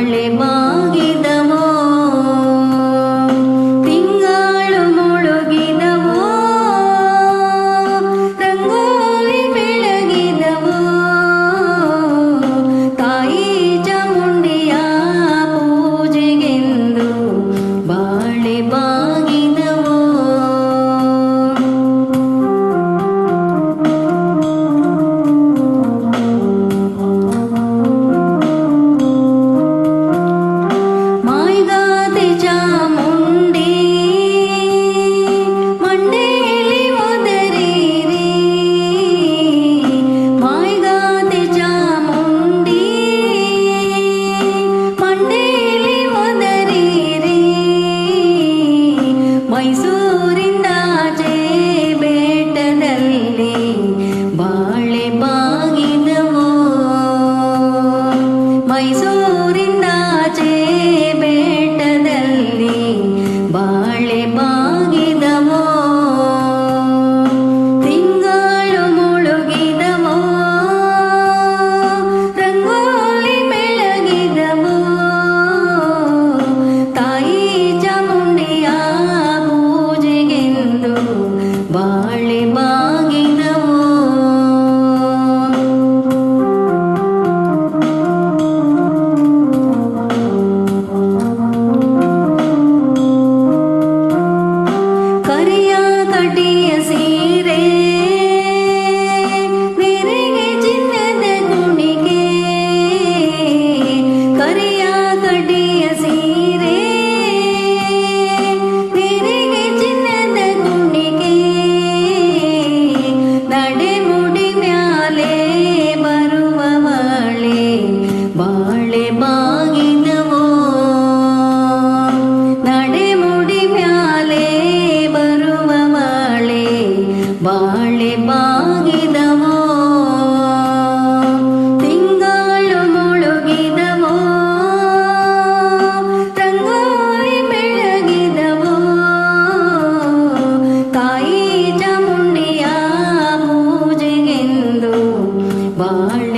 மழை மா নাচে ಬಾಗಿನವೋ? ನಡೆಮುಡಿ ಮ್ಯಾಲೆ ಬರುವ ಬಾಳೆ ಬಾಳೆ ಬಾಗಿದವೋ ತಿಂಗಳು ಮುಳುಗಿದವೋ? ರಂಗೋಲಿ ಬೆಳಗಿದವೋ? ತಾಯಿ ಚಾಮುಂಡಿಯ ಪೂಜೆಗೆಂದು ಬಾಳೆ